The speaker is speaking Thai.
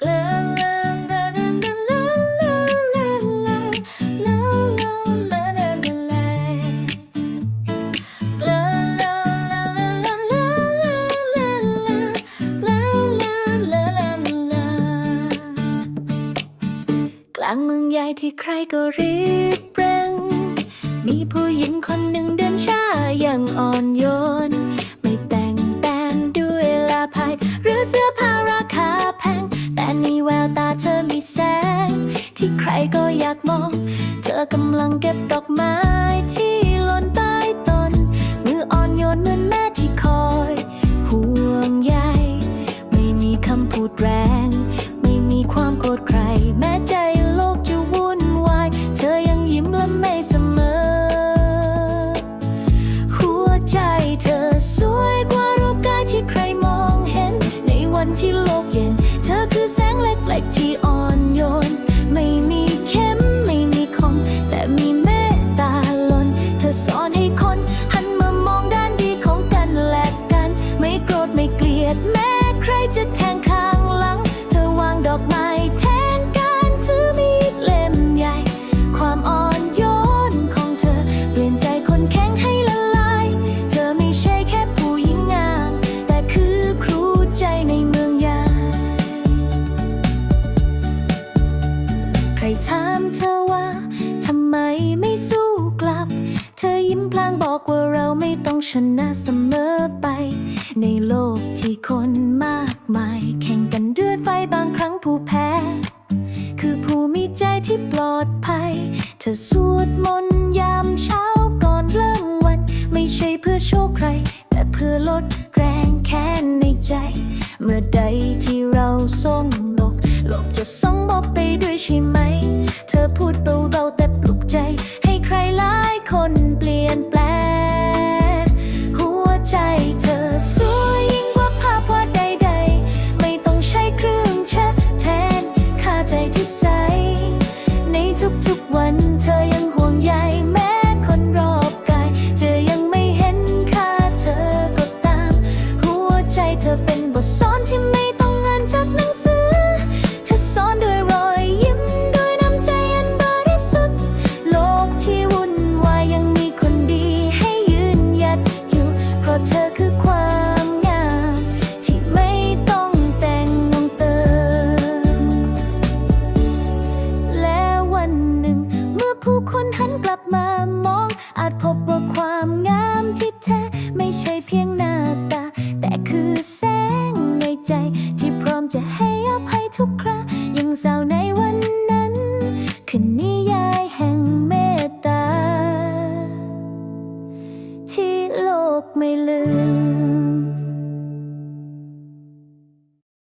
กลางเมืองใหญ่ที่ใครก็รีบเร่งมีผู้หญิงคนหนึ่งเดินช้า กำลังเก็บดอกไม้ที่ ดแม้ใครจะแทงข้างหลัง เธอวางดอกไม้แทนการถือมีดเล่มใหญ่ ความอ่อนโยนของเธอ เปลี่ยนใจคนแข็งให้ละลาย เธอไม่ใช่แค่ผู้หญิงงาม แต่คือครูใจในเมืองใหญ่ ใครถามเธอ ธอยิ้มพลางบอกว่าเราไม่ต้องชนะเสมอไป ในโลกที่คนมากมาย แข่งกันด้วยไฟบางครั้งผู้แพ้ คือผู้มีใจที่ปลอดภัย เธอสวดมนต์ยามเช้าก่อนเริ่มวัน ไม่ใช่เพื่อโชคใคร แต่เพื่อลดแรงแค้นในใจ เมื่อใดที่เราส่งโลกโลกจะส่งบอกไปด้วยใช่ไหม เธอพูดเบาๆแต่ปลุกใจให้ ลี่ยนแปลง หัวใจเธอสวยยิ่งกว่าภาพวาดใดๆ ไม่ต้องใช้เครื่องเช็ดแทน ค่าใจที่ใส ในทุกๆวันเธอยังห่วงใยแม้คนรอบกายจะยังไม่เห็นค่าเธอก็ตาม หัวใจเธอเป็นบทสอนที่ นหันกลับมามอง อาจพบว่าความงามที่แท้ไม่ใช่เพียงหน้าตา แต่คือแสงในใจ ที่พร้อมจะให้อภัยทุกครายังสาวในวันนั้น คือนิยายแห่งเมตตา ที่โลกไม่ลืม